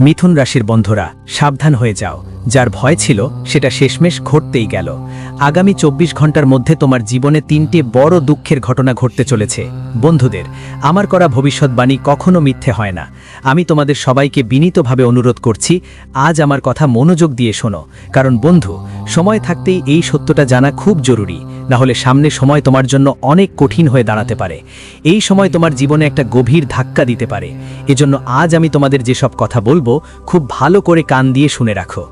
মিথুন রাশির বন্ধুরা, সাবধান হয়ে যাও। যার ভয় ছিল, সেটা শেষমেশ ঘটতেই গেল। আগামী চব্বিশ ঘণ্টার মধ্যে তোমার জীবনে তিনটে বড় দুঃখের ঘটনা ঘটতে চলেছে। বন্ধুদের, আমার করা ভবিষ্যৎবাণী কখনো মিথ্যে হয় না। আমি তোমাদের সবাইকে বিনীতভাবে অনুরোধ করছি, আজ আমার কথা মনোযোগ দিয়ে শোনো। কারণ বন্ধু, সময় থাকতেই এই সত্যটা জানা খুব জরুরি। না হলে সামনে সময় তোমার জন্য অনেক কঠিন হয়ে দাঁড়াতে পারে। এই সময় তোমার জীবনে একটা গভীর ধাক্কা দিতে পারে। এজন্য আজ আমি তোমাদের যেসব কথা বলব খুব ভালো করে কান দিয়ে শুনে রাখো।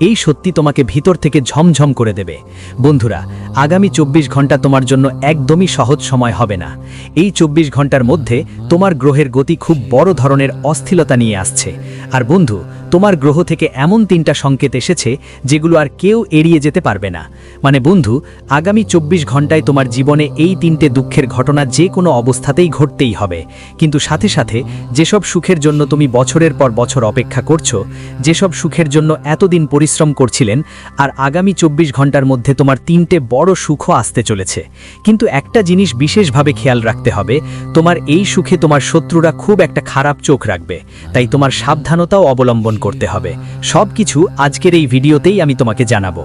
এই সত্যি তোমাকে ভিতর থেকে ঝমঝম করে দেবে। বন্ধুরা, আগামী চব্বিশ ঘণ্টা তোমার জন্য একদমই সহজ সময় হবে না। এই চব্বিশ ঘণ্টার মধ্যে তোমার গ্রহের গতি খুব বড় ধরনের অস্থিরতা নিয়ে আসছে। আর বন্ধু, তোমার গ্রহ থেকে এমন তিনটা সংকেত এসেছে যেগুলো আর কেউ এড়িয়ে যেতে পারবে না। মানে বন্ধু, আগামী চব্বিশ ঘন্টায় তোমার জীবনে এই তিনটে দুঃখের ঘটনা যে কোনো অবস্থাতেই ঘটতেই হবে। কিন্তু সাথে সাথে, যেসব সুখের জন্য তুমি বছরের পর বছর অপেক্ষা করছ, যেসব সুখের জন্য এতদিন পরিশ্রম করছিলেন আর আগামী চব্বিশ ঘণ্টার মধ্যে তোমার তিনটে বড় সুখও আসতে চলেছে। কিন্তু একটা জিনিস বিশেষভাবে খেয়াল রাখতে হবে, তোমার এই সুখে তোমার শত্রুরা খুব একটা খারাপ চোখ রাখবে, তাই তোমার সাবধানতাও অবলম্বন করতে হবে। সব কিছু আজকের এই ভিডিওতেই আমি তোমাকে জানাব।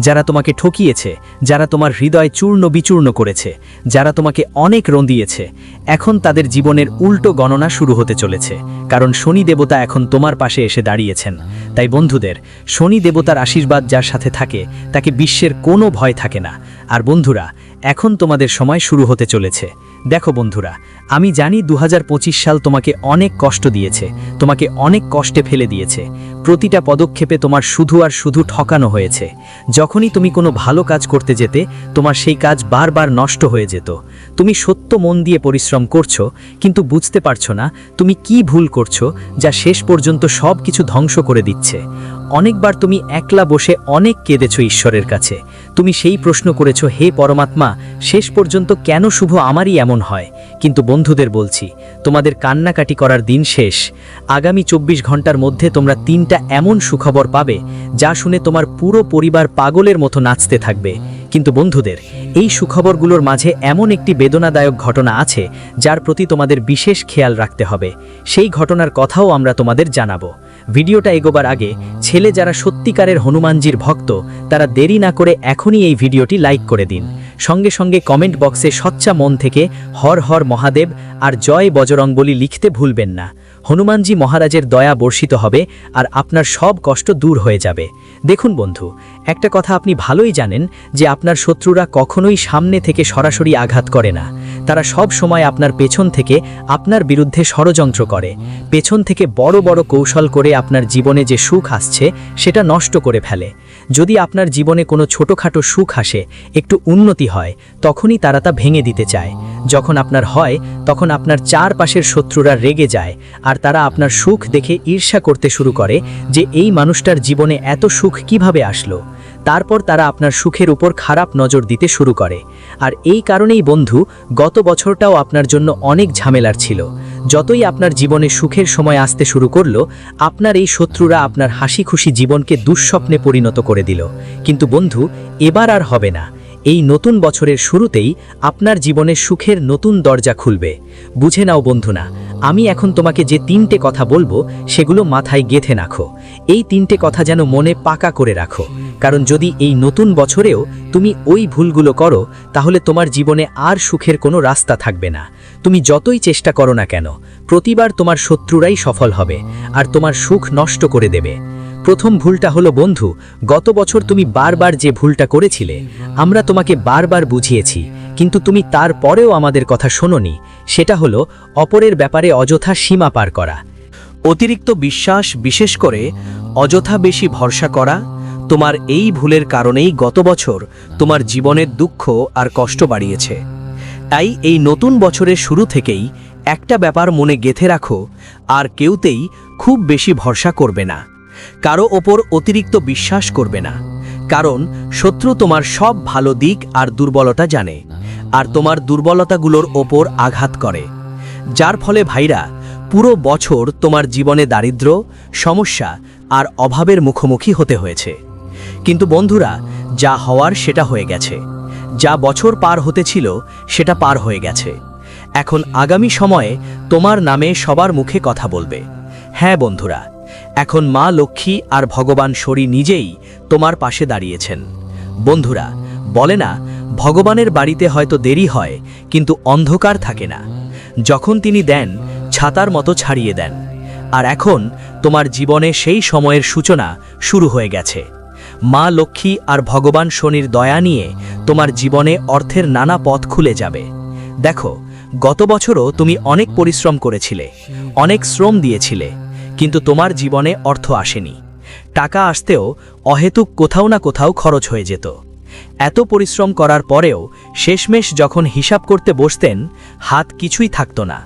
যারা তোমাকে ঠকিয়েছে, যারা তোমার হৃদয় চূর্ণ বিচূর্ণ করেছে, যারা তোমাকে অনেক রঁদিয়েছে এখন তাদের জীবনের উল্টো গণনা শুরু হতে চলেছে। কারণ শনি দেবতা এখন তোমার পাশে এসে দাঁড়িয়েছেন। তাই বন্ধুদের, শনি দেবতার আশীর্বাদ যার সাথে থাকে, তাকে বিশ্বের কোনো ভয় থাকে না। আর বন্ধুরা, এখন তোমাদের সময় শুরু হতে চলেছে। দেখো বন্ধুরা, আমি জানি দু হাজার পঁচিশ সাল তোমাকে অনেক কষ্ট দিয়েছে, তোমাকে অনেক কষ্টে ফেলে দিয়েছে। প্রতিটা পদক্ষেপে তোমার শুধু আর শুধু ঠকানো হয়েছে। যখনই তুমি কোনো ভালো কাজ করতে যেতে, তোমার সেই কাজ বারবার নষ্ট হয়ে যেত। তুমি সত্য মন দিয়ে পরিশ্রম করছ, কিন্তু বুঝতে পারছ না তুমি কি ভুল করছ, যা শেষ পর্যন্ত সব কিছু ধ্বংস করে দিচ্ছে। অনেকবার তুমি একলা বসে অনেক কেঁদেছ ঈশ্বরের কাছে। তুমি সেই প্রশ্ন করেছ, হে পরমাত্মা, শেষ পর্যন্ত কেন শুভ আমারই এমন হয়? কিন্তু বন্ধুদের বলছি, তোমাদের কান্নাকাটি করার দিন শেষ। আগামী চব্বিশ ঘণ্টার মধ্যে তোমরা তিনটা এমন সুখবর পাবে, যা শুনে তোমার পুরো পরিবার পাগলের মতো নাচতে থাকবে। কিন্তু বন্ধুদের, এই সুখবরগুলোর মাঝে এমন একটি বেদনাদায়ক ঘটনা আছে, যার প্রতি তোমাদের বিশেষ খেয়াল রাখতে হবে। সেই ঘটনার কথাও আমরা তোমাদের জানাব। ভিডিওটা এগোবার আগে ছেলে যারা সত্যিকারের হনুমানজির ভক্ত, তারা দেরি না করে এখনই এই ভিডিওটি লাইক করে দিন। সঙ্গে সঙ্গে কমেন্ট বক্সে সচ্চা মন থেকে হর হর মহাদেব আর জয় বজরং বলি লিখতে ভুলবেন না। হনুমানজি মহারাজের দয়া বর্ষিত হবে আর আপনার সব কষ্ট দূর হয়ে যাবে। দেখুন বন্ধু, একটা কথা আপনি ভালোই জানেন যে আপনার শত্রুরা কখনোই সামনে থেকে সরাসরি আঘাত করে না। তারা সব সময় আপনার পেছন থেকে আপনার বিরুদ্ধে ষড়যন্ত্র করে। পেছন থেকে বড় বড় কৌশল করে আপনার জীবনে যে সুখ আসছে, সেটা নষ্ট করে ফেলে। যদি আপনার জীবনে কোনো ছোটোখাটো সুখ আসে, একটু উন্নতি হয়, তখনই তারা তা ভেঙে দিতে চায়। যখন আপনার হয়, তখন আপনার চারপাশের শত্রুরা রেগে যায় তারা আপনার সুখ দেখে ঈর্ষা করতে শুরু করে যে এই মানুষটার জীবনে এত সুখ কীভাবে আসলো। তারপর তারা আপনার সুখের উপর খারাপ নজর দিতে শুরু করে। আর এই কারণেই বন্ধু, গত বছরটাও আপনার জন্য অনেক ঝামেলার ছিল। যতই আপনার জীবনে সুখের সময় আসতে শুরু করল, আপনার এই শত্রুরা আপনার হাসি খুশি জীবনকে দুঃস্বপ্নে পরিণত করে দিল। কিন্তু বন্ধু, এবার আর হবে না। এই নতুন বছরের শুরুতেই আপনার জীবনে সুখের নতুন দরজা খুলবে। বুঝে নাও বন্ধুনা আমি এখন তোমাকে যে তিনটে কথা বলব, সেগুলো মাথায় গেথে রাখো। এই তিনটে কথা যেন মনে পাকা করে রাখো। কারণ যদি এই নতুন বছরেও তুমি ওই ভুলগুলো করো, তাহলে তোমার জীবনে আর সুখের কোনো রাস্তা থাকবে না। তুমি যতই চেষ্টা করো না কেন, প্রতিবার তোমার শত্রুরাই সফল হবে, আর তোমার সুখ নষ্ট করে দেবে। প্রথম ভুলটা হলো, বন্ধু, গত বছর তুমি বারবার যে ভুলটা করেছিলে, আমরা তোমাকে বারবার বুঝিয়েছি, কিন্তু তুমি তারপরেও আমাদের কথা শোনোনি। সেটা হলো, অপরের ব্যাপারে অযথা সীমা পার করা। অতিরিক্ত বিশ্বাস, বিশেষ করে অযথা বেশি ভরসা করা, তোমার এই ভুলের কারণেই গত বছর তোমার জীবনের দুঃখ আর কষ্ট বাড়িয়েছে। তাই এই নতুন বছরের শুরু থেকেই একটা ব্যাপার মনে গেথে রাখো, আর কেউতেই খুব বেশি ভরসা করবে না। কারও ওপর অতিরিক্ত বিশ্বাস করবে না। কারণ শত্রু তোমার সব ভালো দিক আর দুর্বলতা জানে, আর তোমার দুর্বলতাগুলোর ওপর আঘাত করে। যার ফলে ভাইরা, পুরো বছর তোমার জীবনে দারিদ্র, সমস্যা আর অভাবের মুখোমুখি হতে হয়েছে। কিন্তু বন্ধুরা, যা হওয়ার সেটা হয়ে গেছে। যা বছর পার হতে ছিল, সেটা পার হয়ে গেছে। এখন আগামী সময়ে তোমার নামে সবার মুখে কথা বলবে। হ্যাঁ বন্ধুরা এখন মা লক্ষ্মী আর ভগবান শরী নিজেই তোমার পাশে দাঁড়িয়েছেন। বন্ধুরা, বলে না, ভগবানের বাড়িতে হয়তো দেরি হয়, কিন্তু অন্ধকার থাকে না। যখন তিনি দেন, ছাতার মতো ছাড়িয়ে দেন। আর এখন তোমার জীবনে সেই সময়ের সূচনা শুরু হয়ে গেছে। মা লক্ষ্মী আর ভগবান শনির দয়া নিয়ে তোমার জীবনে অর্থের নানা পথ খুলে যাবে। দেখো, গত বছরও তুমি অনেক পরিশ্রম করেছিলে, অনেক শ্রম দিয়েছিলে। কিন্তু তোমার জীবনে অর্থ আসেনি। টাকা আসতেও অহেতুক কোথাও না কোথাও খরচ হয়ে যেত। এত পরিশ্রম করার পরেও শেষমেশ যখন হিসাব করতে বসতেন, হাত কিছুই থাকত না।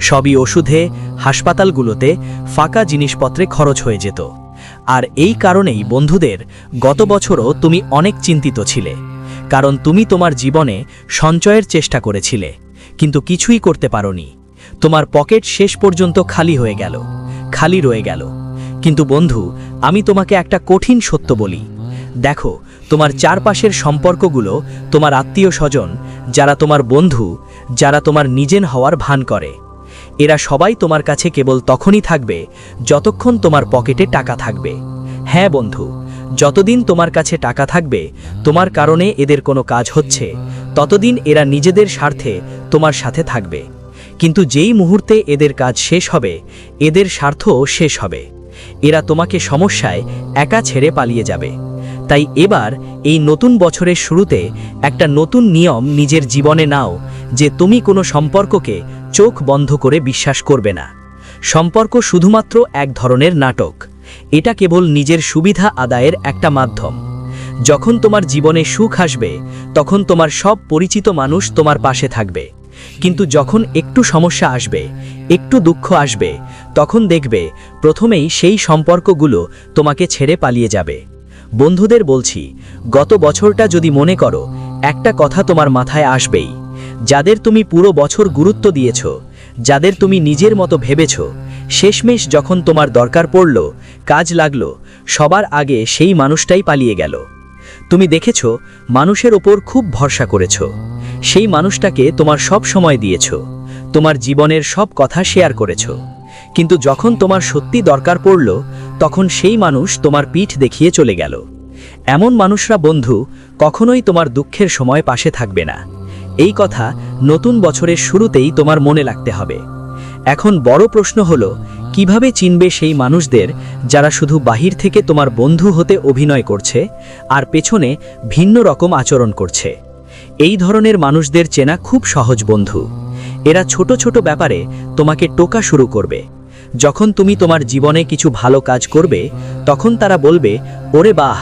সবই ওষুধে, হাসপাতালগুলোতে, ফাঁকা জিনিসপত্রে খরচ হয়ে যেত। আর এই কারণেই বন্ধুদের গত বছরও তুমি অনেক চিন্তিত ছিলে। কারণ তুমি তোমার জীবনে সঞ্চয়ের চেষ্টা করেছিলে, কিন্তু কিছুই করতে পারোনি। তোমার পকেট শেষ পর্যন্ত খালি হয়ে গেল। খালি রয়ে গেল। কিন্তু বন্ধু, আমি তোমাকে একটা কঠিন সত্য বলি। দেখো, তোমার চারপাশের সম্পর্কগুলো তোমার আত্মীয় স্বজন যারা তোমার বন্ধু, যারা তোমার নিজেন হওয়ার ভান করে। এরা সবাই তোমার কাছে কেবল তখনই থাকবে যতক্ষণ তোমার পকেটে টাকা থাকবে। হ্যাঁ বন্ধু, যতদিন তোমার কাছে টাকা থাকবে, তোমার কারণে এদের কোনো কাজ হচ্ছে, ততদিন এরা নিজেদের স্বার্থে তোমার সাথে থাকবে। কিন্তু যেই মুহূর্তে এদের কাজ শেষ হবে, এদের স্বার্থও শেষ হবে। এরা তোমাকে সমস্যায় একা ছেড়ে পালিয়ে যাবে। তাই এবার এই নতুন বছরের শুরুতে একটা নতুন নিয়ম নিজের জীবনে নাও, যে তুমি কোনো সম্পর্ককে চোখ বন্ধ করে বিশ্বাস করবে না। সম্পর্ক শুধুমাত্র এক ধরনের নাটক। এটা কেবল নিজের সুবিধা আদায়ের একটা মাধ্যম। যখন তোমার জীবনে সুখ আসবে, তখন তোমার সব পরিচিত মানুষ তোমার পাশে থাকবে। কিন্তু যখন একটু সমস্যা আসবে, একটু দুঃখ আসবে, তখন দেখবে প্রথমেই সেই সম্পর্কগুলো তোমাকে ছেড়ে পালিয়ে যাবে। বন্ধুদের বলছি, গত বছরটা যদি মনে করো, একটা কথা তোমার মাথায় আসবেই। যাদের তুমি পুরো বছর গুরুত্ব দিয়েছ, যাদের তুমি নিজের মতো ভেবেছ, শেষমেশ যখন তোমার দরকার পড়ল, কাজ লাগল, সবার আগে সেই মানুষটাই পালিয়ে গেল। তুমি দেখেছ, মানুষের ওপর খুব ভরসা করেছ। সেই মানুষটাকে তোমার সব সময় দিয়েছ, তোমার জীবনের সব কথা শেয়ার করেছ। কিন্তু যখন তোমার সত্যি দরকার পড়ল, তখন সেই মানুষ তোমার পিঠ দেখিয়ে চলে গেল। এমন মানুষরা বন্ধু, কখনোই তোমার দুঃখের সময় পাশে থাকবে না। এই কথা নতুন বছরের শুরুতেই তোমার মনে লাগতে হবে। এখন বড় প্রশ্ন হলো, কীভাবে চিনবে সেই মানুষদের যারা শুধু বাহির থেকে তোমার বন্ধু হতে অভিনয় করছে, আর পেছনে ভিন্ন রকম আচরণ করছে? এই ধরনের মানুষদের চেনা খুব সহজ বন্ধু। এরা ছোট ছোট ব্যাপারে তোমাকে টোকা শুরু করবে। যখন তুমি তোমার জীবনে কিছু ভালো কাজ করবে, তখন তারা বলবে, ওরে বাহ,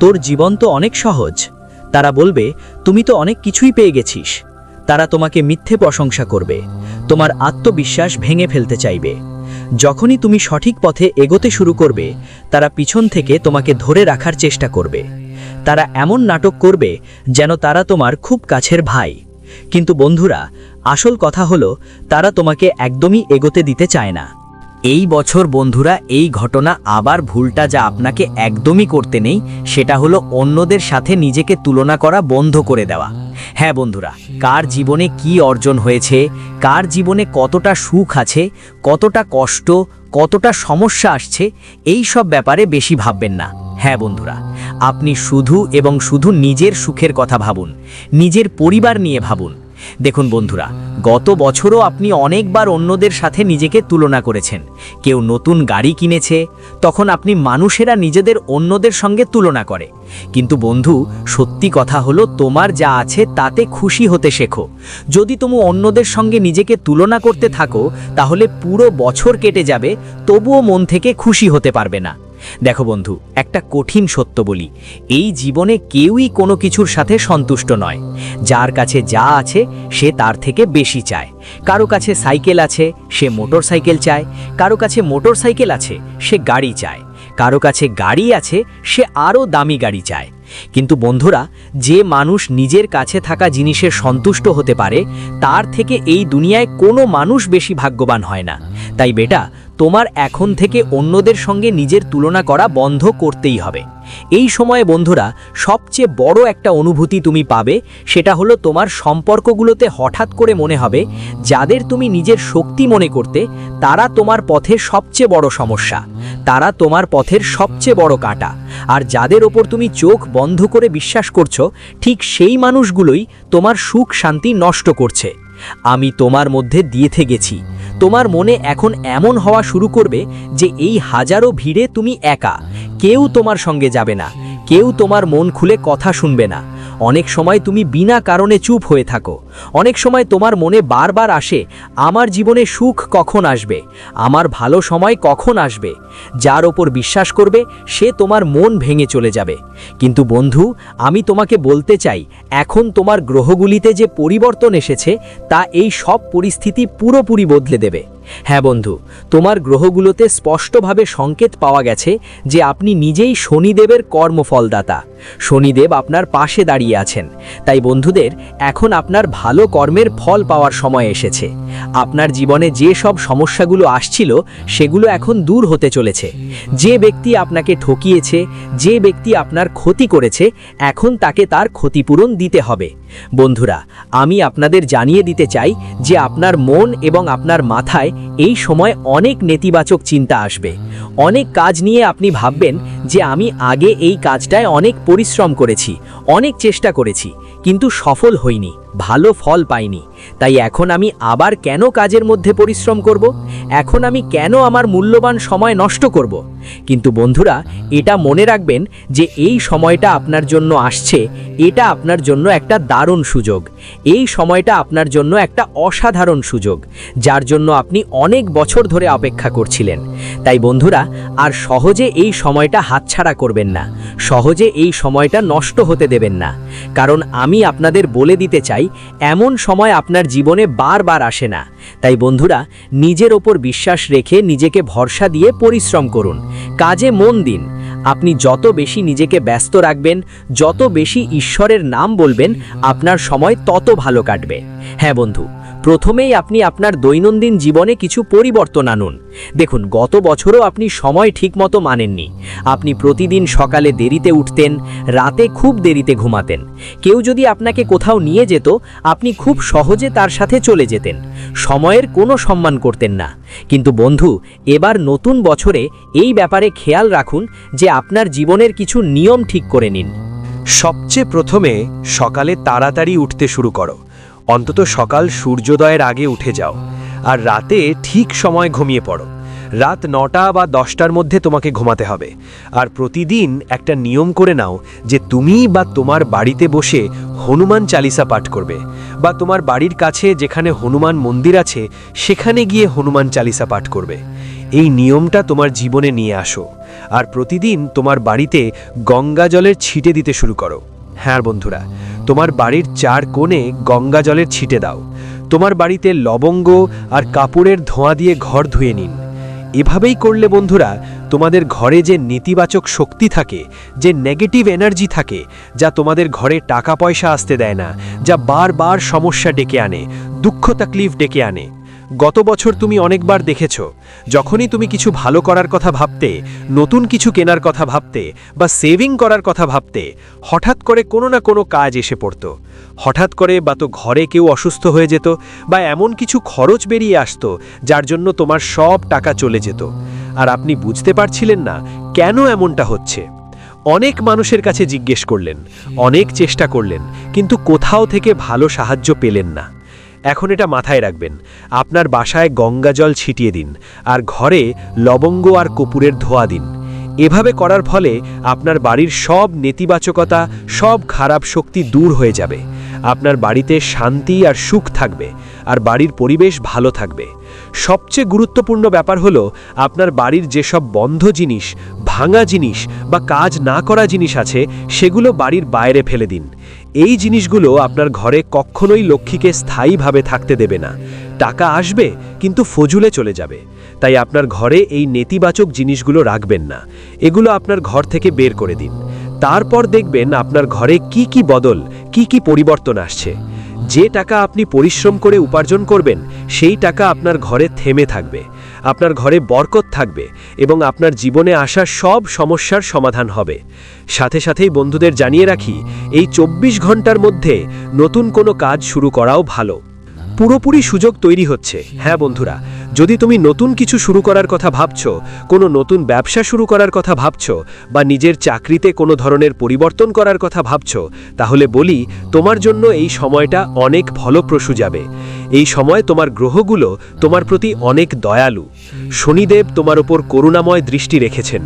তোর জীবন তো অনেক সহজ। তারা বলবে, তুমি তো অনেক কিছুই পেয়ে গেছিস। তারা তোমাকে মিথ্যে প্রশংসা করবে। তোমার আত্মবিশ্বাস ভেঙে ফেলতে চাইবে। যখনই তুমি সঠিক পথে এগোতে শুরু করবে, তারা পিছন থেকে তোমাকে ধরে রাখার চেষ্টা করবে। তারা এমন নাটক করবে যেন তারা তোমার খুব কাছের ভাই। কিন্তু বন্ধুরা, আসল কথা হলো, তারা তোমাকে একদমই এগোতে দিতে চায় না। এই বছর বন্ধুরা, এই ঘটনা আবার ভুলটা যা আপনাকে একদমই করতে নেই, সেটা হলো অন্যদের সাথে নিজেকে তুলনা করা বন্ধ করে দেওয়া। হ্যাঁ বন্ধুরা, কার জীবনে কি অর্জন হয়েছে, কার জীবনে কতটা সুখ আছে, কতটা কষ্ট কতটা সমস্যা আসছে, এই সব ব্যাপারে বেশি ভাববেন না। হ্যাঁ বন্ধুরা, আপনি শুধু এবং শুধু নিজের সুখের কথা ভাবুন, নিজের পরিবার নিয়ে ভাবুন দেখুন বন্ধুরা, গত বছরও আপনি অনেকবার অন্যদের সাথে নিজেকে তুলনা করেছেন। কেউ নতুন গাড়ি কিনেছে, তখন আপনি মানুষেরা নিজেদের অন্যদের সঙ্গে তুলনা করে। কিন্তু বন্ধু, সত্যি কথা হলো তোমার যা আছে তাতে খুশি হতে শেখো। যদি তুমি অন্যদের সঙ্গে নিজেকে তুলনা করতে থাকো, তাহলে পুরো বছর কেটে যাবে, তবুও মন থেকে খুশি হতে পারবে না। দেখো বন্ধু, একটা কঠিন সত্য বলি, এই জীবনে কেউই কোনো কিছুর সাথে সন্তুষ্ট নয়। যার কাছে যা আছে, সে তার থেকে বেশি চায়। কারও কাছে সাইকেল আছে, সে মোটর সাইকেল চায়। কারও কাছে মোটর সাইকেল আছে, সে গাড়ি চায়। কারও কাছে গাড়ি আছে, সে আরও দামি গাড়ি চায়। কিন্তু বন্ধুরা, যে মানুষ নিজের কাছে থাকা জিনিসে সন্তুষ্ট হতে পারে, তার থেকে এই দুনিয়ায় কোনো মানুষ বেশি ভাগ্যবান হয় না। তাই বেটা তোমার এখন থেকে অন্যদের সঙ্গে নিজের তুলনা করা বন্ধ করতেই হবে। এই সময়ে, বন্ধুরা, সবচেয়ে বড় একটা অনুভূতি তুমি পাবে, সেটা হলো তোমার সম্পর্কগুলোতে হঠাৎ করে মনে হবে, যাদের তুমি নিজের শক্তি মনে করতে, তারা তোমার পথে সবচেয়ে বড় সমস্যা, তারা তোমার পথের সবচেয়ে বড় কাটা, আর যাদের ওপর তুমি চোখ বন্ধ করে বিশ্বাস করছ, ঠিক সেই মানুষগুলোই তোমার সুখ শান্তি নষ্ট করছে। আমি তোমার মধ্যে দিয়েথে গেছি। তোমার মনে এখন এমন হওয়া শুরু করবে যে এই হাজারো ভিড়ে তুমি একা। কেউ তোমার সঙ্গে যাবে না। কেউ তোমার মন খুলে কথা শুনবে না। অনেক সময় তুমি বিনা কারণে চুপ হয়ে থাকো। অনেক সময় তোমার মনে বারবার আসে, আমার জীবনে সুখ কখন আসবে? আমার ভালো সময় কখন আসবে? যার ওপর বিশ্বাস করবে, সে তোমার মন ভেঙে চলে যাবে। কিন্তু বন্ধু, আমি তোমাকে বলতে চাই, এখন তোমার গ্রহগুলিতে যে পরিবর্তন এসেছে, তা এই সব পরিস্থিতি পুরোপুরি বদলে দেবে। হ্যাঁ বন্ধু, তোমার গ্রহগুলোতে স্পষ্টভাবে সংকেত পাওয়া গেছে যে আপনি নিজেই শনিদেবের কর্মফলদাতা। শনিদেব আপনার পাশে দাঁড়িয়ে আছেন। তাই বন্ধুদের, এখন আপনার ভালো কর্মের ফল পাওয়ার সময় এসেছে। আপনার জীবনে যে সব সমস্যাগুলো আসছিল, সেগুলো এখন দূর হতে চলেছে। যে ব্যক্তি আপনাকে ঠকিয়েছে, যে ব্যক্তি আপনার ক্ষতি করেছে, এখন তাকে তার ক্ষতিপূরণ দিতে হবে। বন্ধুরা, আমি আপনাদের জানিয়ে দিতে চাই যে আপনার মন এবং আপনার মাথায় এই সময় অনেক নেতিবাচক চিন্তা আসবে। অনেক কাজ নিয়ে আপনি ভাববেন যে আমি আগে এই কাজটায় অনেক পরিশ্রম করেছি, অনেক চেষ্টা করেছি, কিন্তু সফল হইনি। ভালো ফল পাইনি। তাই এখন আমি আবার কেন কাজের মধ্যে পরিশ্রম করব? এখন আমি কেন আমার মূল্যবান সময় নষ্ট করব? কিন্তু বন্ধুরা, এটা মনে রাখবেন যে এই সময়টা আপনার জন্য আসছে, এটা আপনার জন্য একটা দারুণ সুযোগ। এই সময়টা আপনার জন্য একটা অসাধারণ সুযোগ, যার জন্য আপনি অনেক বছর ধরে অপেক্ষা করছিলেন। তাই বন্ধুরা, আর সহজে এই সময়টা হাতছাড়া করবেন না, সহজে এই সময়টা নষ্ট হতে দেবেন না। কারণ আমি আপনাদের বলে দিতে চাই, এমন সময় আপনার জীবনে বারবার আসে না। তাই বন্ধুরা, নিজের ওপর বিশ্বাস রেখে নিজেকে ভরসা দিয়ে পরিশ্রম করুন। কাজে মন দিন। আপনি যত বেশি নিজেকে ব্যস্ত রাখবেন, যত বেশি ঈশ্বরের নাম বলবেন, আপনার সময় তত ভালো কাটবে। হ্যাঁ বন্ধু প্রথমেই আপনি আপনার দৈনন্দিন জীবনে কিছু পরিবর্তন আনুন। দেখুন, গত বছরও আপনি সময় ঠিকমতো মানেননি। আপনি প্রতিদিন সকালে দেরিতে উঠতেন, রাতে খুব দেরিতে ঘুমাতেন। কেউ যদি আপনাকে কোথাও নিয়ে যেত, আপনি খুব সহজে তার সাথে চলে যেতেন। সময়ের কোনো সম্মান করতেন না। কিন্তু বন্ধু, এবার নতুন বছরে এই ব্যাপারে খেয়াল রাখুন যে আপনার জীবনের কিছু নিয়ম ঠিক করে নিন। সবচেয়ে প্রথমে সকালে তাড়াতাড়ি উঠতে শুরু করো। অন্তত সকাল সূর্যোদয়ের আগে উঠে যাও, আর রাতে ঠিক সময় ঘুমিয়ে পড়ো। রাত নটা বা দশটার মধ্যে তোমাকে ঘুমাতে হবে। আর প্রতিদিন একটা নিয়ম করে নাও যে তুমি বা তোমার বাড়িতে বসে হনুমান চালিসা পাঠ করবে, বা তোমার বাড়ির কাছে যেখানে হনুমান মন্দির আছে, সেখানে গিয়ে হনুমান চালিসা পাঠ করবে। এই নিয়মটা তোমার জীবনে নিয়ে আসো, আর প্রতিদিন তোমার বাড়িতে গঙ্গা জলের ছিটে দিতে শুরু করো। হ্যাঁ বন্ধুরা তোমার বাড়ির চার কোণে গঙ্গা জলের ছিটে দাও। তোমার বাড়িতে লবঙ্গ আর কাপড়ের ধোঁয়া দিয়ে ঘর ধুয়ে নিন। এভাবেই করলে বন্ধুরা, তোমাদের ঘরে যে নেতিবাচক শক্তি থাকে, যে নেগেটিভ এনার্জি থাকে, যা তোমাদের ঘরে টাকা পয়সা আসতে দেয় না, যা বারবার সমস্যা ডেকে আনে দুঃখ তাকলিফ ডেকে আনে গত বছর তুমি অনেকবার দেখেছ, যখনই তুমি কিছু ভালো করার কথা ভাবতে, নতুন কিছু কেনার কথা ভাবতে বা সেভিং করার কথা ভাবতে, হঠাৎ করে কোনো না কোনো কাজ এসে পড়ত। হঠাৎ করে বা তো ঘরে কেউ অসুস্থ হয়ে যেত বা এমন কিছু খরচ বেরিয়ে আসতো, যার জন্য তোমার সব টাকা চলে যেত। আর আপনি বুঝতে পারছিলেন না কেন এমনটা হচ্ছে। অনেক মানুষের কাছে জিজ্ঞেস করলেন, অনেক চেষ্টা করলেন, কিন্তু কোথাও থেকে ভালো সাহায্য পেলেন না। এখন এটা মাথায় রাখবেন। আপনার বাসায় গঙ্গা জল ছিটিয়ে দিন, আর ঘরে লবঙ্গ আর কপুরের ধোয়া দিন। এভাবে করার ফলে আপনার বাড়ির সব নেতিবাচকতা, সব খারাপ শক্তি দূর হয়ে যাবে। আপনার বাড়িতে শান্তি আর সুখ থাকবে, আর বাড়ির পরিবেশ ভালো থাকবে। সবচেয়ে গুরুত্বপূর্ণ ব্যাপার হলো, আপনার বাড়ির যেসব বন্ধ জিনিস, ভাঙা জিনিস বা কাজ না করা জিনিস আছে, সেগুলো বাড়ির বাইরে ফেলে দিন। এই জিনিসগুলো আপনার ঘরে কখনোই লক্ষ্মীকে স্থায়ীভাবে থাকতে দেবে না। টাকা আসবে, কিন্তু ফজুলে চলে যাবে। তাই আপনার ঘরে এই নেতিবাচক জিনিসগুলো রাখবেন না। এগুলো আপনার ঘর থেকে বের করে দিন। তারপর দেখবেন আপনার ঘরে কি কি বদল, কি কি পরিবর্তন আসছে। যে টাকা আপনি পরিশ্রম করে উপার্জন করবেন, সেই টাকা আপনার ঘরে থেমে থাকবে। আপনার ঘরে বরকত থাকবে এবং আপনার জীবনে আসা সব সমস্যার সমাধান হবে। সাথে সাথেই বন্ধুদের জানিয়ে রাখি, এই চব্বিশ ঘণ্টার মধ্যে নতুন কোনো কাজ শুরু করাও ভালো। পুরোপুরি সুযোগ তৈরি হচ্ছে। হ্যাঁ বন্ধুরা, যদি তুমি নতুন কিছু শুরু করার কথা ভাবছ, কোনো নতুন ব্যবসা শুরু করার কথা ভাবছ, বা নিজের চাকরিতে কোনো ধরনের পরিবর্তন করার কথা ভাবছ, তাহলে বলি, তোমার জন্য এই সময়টা অনেক ফলপ্রসূ যাবে। এই সময় তোমার গ্রহগুলো তোমার প্রতি অনেক দয়ালু। শনিদেব তোমার ওপর করুণাময় দৃষ্টি রেখেছেন।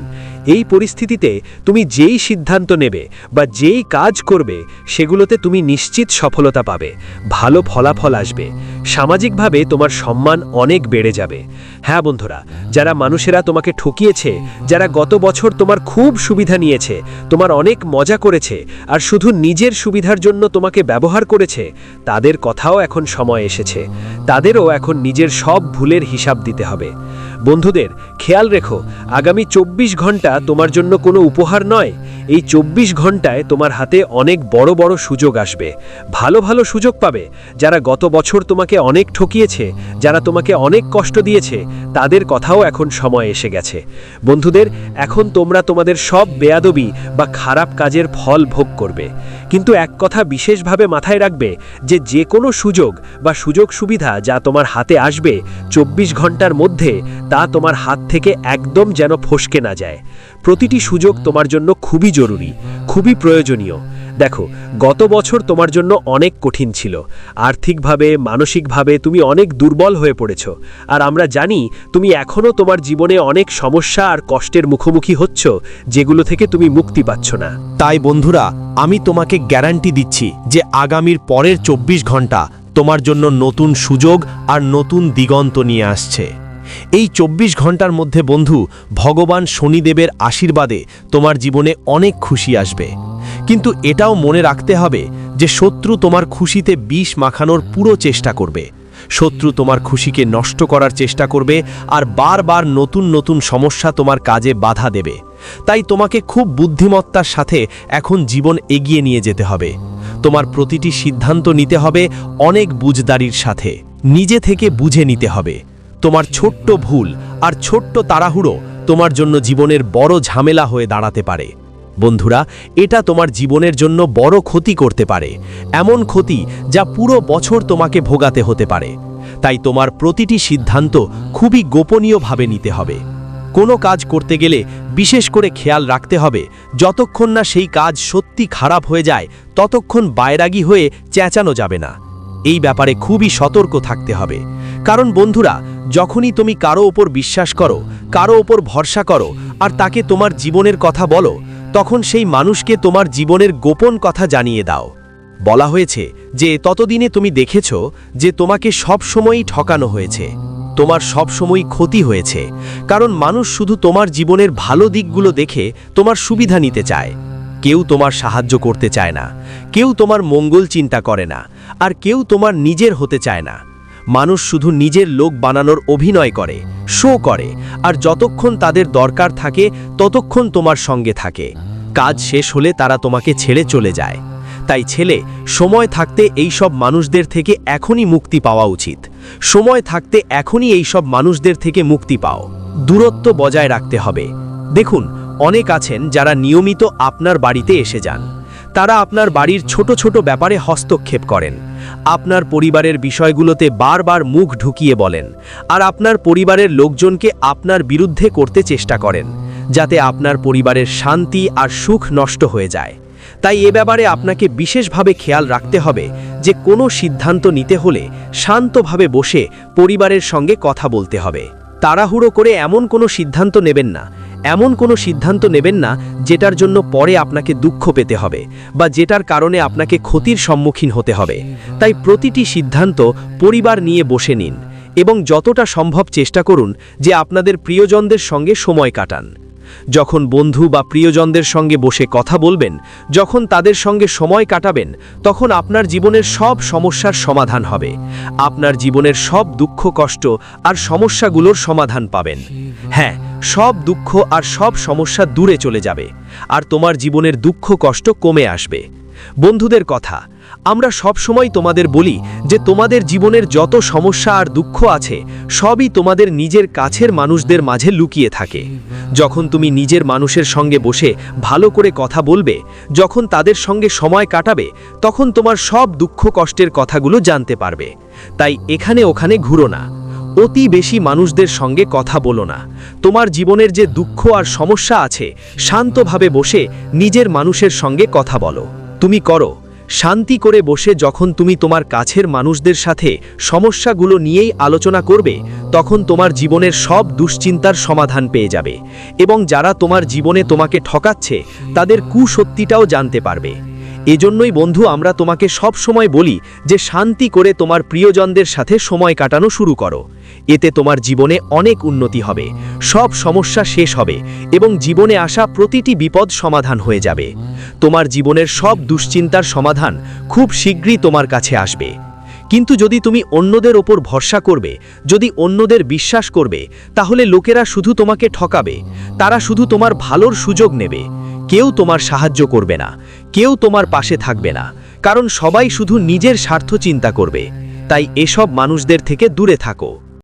এই পরিস্থিতিতে তুমি যেই সিদ্ধান্ত নেবে বা যেই কাজ করবে, সেগুলোতে তুমি নিশ্চিত সফলতা পাবে। ভালো ফলাফল আসবে। সামাজিকভাবে তোমার সম্মান অনেক বেড়ে যাবে। হ্যাঁ বন্ধুরা, যারা মানুষেরা তোমাকে ঠকিয়েছে, যারা গত বছর তোমার খুব সুবিধা নিয়েছে, তোমার অনেক মজা করেছে, আর শুধু নিজের সুবিধার জন্য তোমাকে ব্যবহার করেছে, তাদের কথাও এখন সময় এসেছে। তাদেরও এখন নিজের সব ভুলের হিসাব দিতে হবে। বন্ধুদের, খেয়াল রেখো, আগামী চব্বিশ ঘণ্টা তোমার জন্য কোনো উপহার নয়। এই চব্বিশ ঘন্টায় তোমার হাতে অনেক বড় বড় সুযোগ আসবে। ভালো ভালো সুযোগ পাবে। যারা গত বছর তোমাকে অনেক ঠকিয়েছে, যারা তোমাকে অনেক কষ্ট দিয়েছে, তাদের কথাও এখন সময় এসে গেছে। বন্ধুদের, এখন তোমরা তোমাদের সব বেয়াদবি বা খারাপ কাজের ফল ভোগ করবে। কিন্তু এক কথা বিশেষভাবে মাথায় রাখবে যে যে কোনো সুযোগ বা সুযোগ সুবিধা যা তোমার হাতে আসবে চব্বিশ ঘণ্টার মধ্যে তা তোমার হাত থেকে একদম যেন ফসকে না যায়। প্রতিটি সুযোগ তোমার জন্য খুবই জরুরি, খুবই প্রয়োজনীয়। দেখো, গত বছর তোমার জন্য অনেক কঠিন ছিল। আর্থিকভাবে, মানসিকভাবে তুমি অনেক দুর্বল হয়ে পড়েছ। আর আমরা জানি, তুমি এখনও তোমার জীবনে অনেক সমস্যা আর কষ্টের মুখোমুখি হচ্ছ, যেগুলো থেকে তুমি মুক্তি পাচ্ছ না। তাই বন্ধুরা, আমি তোমাকে গ্যারান্টি দিচ্ছি যে আগামীর পরের চব্বিশ ঘণ্টা তোমার জন্য নতুন সুযোগ আর নতুন দিগন্ত নিয়ে আসছে। এই চব্বিশ ঘণ্টার মধ্যে বন্ধু, ভগবান শনিদেবের আশীর্বাদে তোমার জীবনে অনেক খুশি আসবে। কিন্তু এটাও মনে রাখতে হবে যে শত্রু তোমার খুশিতে বিষ মাখানোর পুরো চেষ্টা করবে। শত্রু তোমার খুশিকে নষ্ট করার চেষ্টা করবে আর বারবার নতুন নতুন সমস্যা তোমার কাজে বাধা দেবে। তাই তোমাকে খুব বুদ্ধিমত্তার সাথে এখন জীবন এগিয়ে নিয়ে যেতে হবে। তোমার প্রতিটি সিদ্ধান্ত নিতে হবে অনেক বুঝদারির সাথে। নিজে থেকে বুঝে নিতে হবে। তোমার ছোট্ট ভুল আর ছোট্ট তাড়াহুড়ো তোমার জন্য জীবনের বড় ঝামেলা হয়ে দাঁড়াতে পারে। বন্ধুরা, এটা তোমার জীবনের জন্য বড় ক্ষতি করতে পারে, এমন ক্ষতি যা পুরো বছর তোমাকে ভোগাতে হতে পারে। তাই তোমার প্রতিটি সিদ্ধান্ত খুবই গোপনীয়ভাবে নিতে হবে। কোনো কাজ করতে গেলে বিশেষ করে খেয়াল রাখতে হবে, যতক্ষণ না সেই কাজ সত্যি খারাপ হয়ে যায়, ততক্ষণ বাইরাগী হয়ে চেঁচানো যাবে না। এই ব্যাপারে খুবই সতর্ক থাকতে হবে। কারণ বন্ধুরা যখনই তুমি কারও ওপর বিশ্বাস করো, কারও ওপর ভরসা করো, আর তাকে তোমার জীবনের কথা বলো, তখন সেই মানুষকে তোমার জীবনের গোপন কথা জানিয়ে দাও। বলা হয়েছে যে, ততদিনে তুমি দেখেছ যে, তোমাকে সব সময়ই ঠকানো হয়েছে। তোমার সব সময় ক্ষতি হয়েছে। কারণ মানুষ শুধু তোমার জীবনের ভালো দিকগুলো দেখে তোমার সুবিধা নিতে চায়। কেউ তোমার সাহায্য করতে চায় না। কেউ তোমার মঙ্গল চিন্তা করে না। আর কেউ তোমার নিজের হতে চায় না। মানুষ শুধু নিজের লোক বানানোর অভিনয় করে শো করে, আর যতক্ষণ তাদের দরকার থাকে, ততক্ষণ তোমার সঙ্গে থাকে। কাজ শেষ হলে তারা তোমাকে ছেড়ে চলে যায়। তাই ছেলে, সময় থাকতে এই সব মানুষদের থেকে এখনই মুক্তি পাওয়া উচিত। সময় থাকতে এখনই এই সব মানুষদের থেকে মুক্তি পাও। দূরত্ব বজায় রাখতে হবে। দেখুন, অনেক আছেন যারা নিয়মিত আপনার বাড়িতে এসে যান। তারা আপনার বাড়ির ছোট ছোট ব্যাপারে হস্তক্ষেপ করেন। আপনার পরিবারের বিষয়গুলোতে বারবার মুখ ঢুকিয়ে বলেন আর আপনার পরিবারের লোকজনকে আপনার বিরুদ্ধে করতে চেষ্টা করেন, যাতে আপনার পরিবারের শান্তি আর সুখ নষ্ট হয়ে যায়। তাই এ ব্যাপারে আপনাকে বিশেষভাবে খেয়াল রাখতে হবে যে কোনো সিদ্ধান্ত নিতে হলে শান্তভাবে বসে পরিবারের সঙ্গে কথা বলতে হবে। তাড়াহুড়ো করে এমন কোনো সিদ্ধান্ত নেবেন না এমন কোনো সিদ্ধান্ত নেবেন না যেটার জন্য পরে আপনাকে দুঃখ পেতে হবে বা যেটার কারণে আপনাকে ক্ষতির সম্মুখীন হতে হবে। তাই প্রতিটি সিদ্ধান্ত পরিবার নিয়ে বসে নিন এবং যতটা সম্ভব চেষ্টা করুন যে আপনাদের প্রিয়জনদের সঙ্গে সময় কাটান। যখন বন্ধু বা প্রিয়জনদের সঙ্গে বসে কথা বলবেন, যখন তাদের সঙ্গে সময় কাটাবেন, তখন আপনার জীবনের সব সমস্যার সমাধান হবে। আপনার জীবনের সব দুঃখ, কষ্ট আর সমস্যাগুলোর সমাধান পাবেন। হ্যাঁ সব দুঃখ আর সব সমস্যা দূরে চলে যাবে, আর তোমার জীবনের দুঃখ, কষ্ট কমে আসবে। বন্ধুদের কথা আমরা সব সময় তোমাদের বলি যে তোমাদের জীবনের যত সমস্যা আর দুঃখ আছে, সবই তোমাদের নিজের কাছের মানুষদের মাঝে লুকিয়ে থাকে। যখন তুমি নিজের মানুষের সঙ্গে বসে ভালো করে কথা বলবে, যখন তাদের সঙ্গে সময় কাটাবে, তখন তোমার সব দুঃখ কষ্টের কথাগুলো জানতে পারবে। তাই এখানে ওখানে ঘুরো না। অতি বেশি মানুষদের সঙ্গে কথা বলো না। তোমার জীবনের যে দুঃখ আর সমস্যা আছে, শান্তভাবে বসে নিজের মানুষের সঙ্গে কথা বলো। তুমি করো। শান্তি করে বসে যখন তুমি তোমার কাছের মানুষদের সাথে সমস্যাগুলো নিয়েই আলোচনা করবে, তখন তোমার জীবনের সব দুশ্চিন্তার সমাধান পেয়ে যাবে এবং যারা তোমার জীবনে তোমাকে ঠকাচ্ছে, তাদের কুসত্যিটাও জানতে পারবে। এজন্যই বন্ধু, আমরা তোমাকে সব সময় বলি যে শান্তি করে তোমার প্রিয়জনদের সাথে সময় কাটানো শুরু করো। এতে তোমার জীবনে অনেক উন্নতি হবে, সব সমস্যা শেষ হবে এবং জীবনে আসা প্রতিটি বিপদ সমাধান হয়ে যাবে। তোমার জীবনের সব দুশ্চিন্তার সমাধান খুব শীঘ্রই তোমার কাছে আসবে। কিন্তু যদি তুমি অন্যদের ওপর ভরসা করবে, যদি অন্যদের বিশ্বাস করবে, তাহলে লোকেরা শুধু তোমাকে ঠকাবে, তারা শুধু তোমার ভালোর সুযোগ নেবে। কেউ তোমার সাহায্য করবে না, কেউ তোমার পাশে থাকবে না, কারণ সবাই শুধু নিজের স্বার্থ চিন্তা করবে। তাই এসব মানুষদের থেকে দূরে থাকো।